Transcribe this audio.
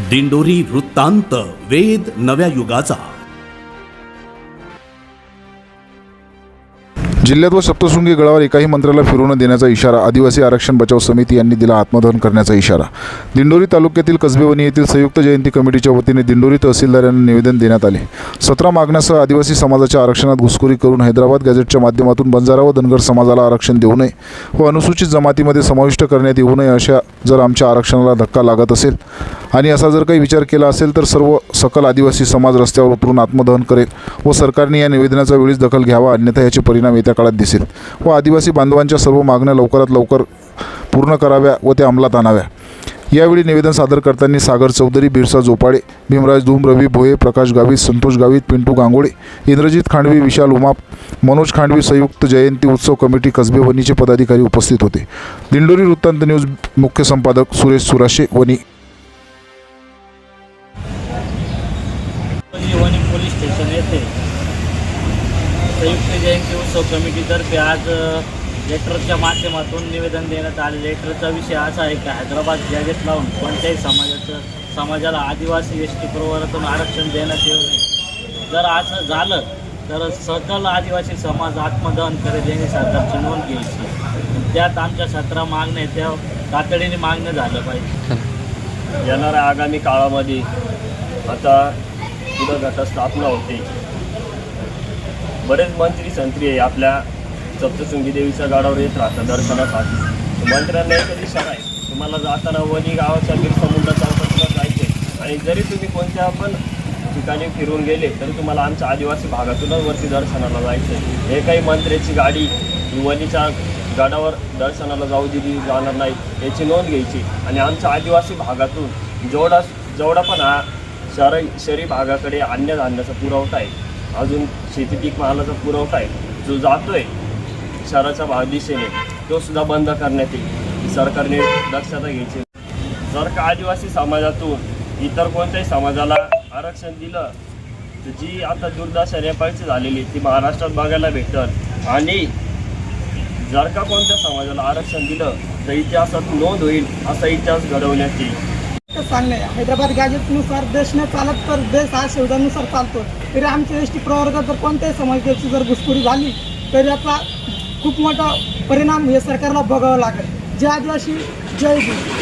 दिंडोरी वृत्तांत वेद नव्या युगाचा. जिल्ह्यात व सप्तशृंगी गडावर एकाही मंत्र्याला फिरू न देण्याचा इशारा आदिवासी आरक्षण बचाव समिती यांनी दिला आत्मदहन करण्याचा इशारा. दिंडोरी तालुक्यातील कसबेवणी येथील संयुक्त जयंती कमिटीच्या वतीने दिंडोरी तहसीलदार यांना निवेदन देण्यात आले. सतरा मागण्यासह आदिवासी समाजाच्या आरक्षणात घुसखोरी करून हैदराबाद गॅझेटच्या माध्यमातून बंजारा व धनगर समाजाला आरक्षण देऊ नये व अनुसूचित जमातीमध्ये समाविष्ट करण्यात येऊ नये अशा जर आमच्या आरक्षणाला धक्का लागत असेल आणि असा जर काही विचार केला असेल तर सर्व सकल आदिवासी समाज रस्त्यावर उतरून आत्मदहन करेल व सरकारने या निवेदनाचा वेळीच दखल घ्यावा अन्यथा याचे परिणाम येत्या काळात दिसेल. व आदिवासी बांधवांच्या सर्व मागण्या लवकरात लवकर पूर्ण कराव्या व त्या अंमलात आणाव्या. यावेळी निवेदन सादर करताना सागर चौधरी बिरसा जोपाडे भीमराज धूम रवी भोये प्रकाश गावित संतोष गावित पिंटू गांगोळे इंद्रजित खांडवी विशाल उमाप मनोज खांडवी संयुक्त जयंती उत्सव कमिटी कसबे वनीचे पदाधिकारी उपस्थित होते. दिंडोरी वृत्तांत न्यूज मुख्य संपादक सुरेश सुराशे वनी पोलीस स्टेशन येथे संयुक्त जयंती उत्सव कमिटीतर्फे आज लेटरच्या माध्यमातून निवेदन देण्यात आले लेटरचा विषय असा आहे की हैदराबाद गॅजेट लावून कोणत्याही समाजाचं समाजाला आदिवासी एस टी प्रवर्गातून आरक्षण देण्यात येऊ नये. जर असं झालं तर सकल आदिवासी समाज आत्मदहन करेल यांनी सरकारची नोंद घ्यायची. त्यात आमच्या सतरा मागण्या त्या तातडीने मागणं झालं पाहिजे. येणाऱ्या आगामी काळामध्ये आता पुढं स्थापना होते. बरेच मंत्री संत्री आहे आपल्या सप्तशृंगी देवीच्या गडावर येत राहतात दर्शनासाठी. तर मंत्र्यांना एकच इशारा आहे? तुम्हाला जाताना वणी गावाच्या बिरसा मुंडा चौकातला जायचे आणि जरी तुम्ही कोणत्या पण ठिकाणी फिरून गेले तरी तुम्हाला आमच्या आदिवासी भागातूनच वरती दर्शनाला जायचं हे काही मंत्र्याची गाडी वणीच्या गडावर दर्शनाला जाऊ दिली जाणार नाही याची नोंद घ्यायची. आणि आमच्या आदिवासी भागातून जेवढा जेवढा पण हा शहर शहरी भागाकडे अन्नधान्याचा पुरवठा आहे अजून शेती पीक मालाचा पुरवठा आहे जो जातो आहे शहराच्या भाग दिशेने तो सुद्धा बंद करण्यात येईल. सरकारने दक्षता घ्यायची. जर का आदिवासी समाजातून इतर कोणत्याही समाजाला आरक्षण दिलं तर जी आता दुर्दशा नेपाळची झालेली ती महाराष्ट्रात बघायला भेटल. आणि जर का कोणत्या समाजाला आरक्षण दिलं तर इतिहासात नोंद होईल असा इतिहास घडवण्यात येईल. तर आहे हैदराबाद गॅजेटनुसार देश न चालत तर देश हा शब्दानुसार चालतो तरी आमच्या एस टी प्रवर्गात जर कोणत्याही समाजाची जर घुसखोरी झाली तर याचा खूप मोठा परिणाम हे सरकारला बघावा लागेल. जय आदिवासी जय भीम.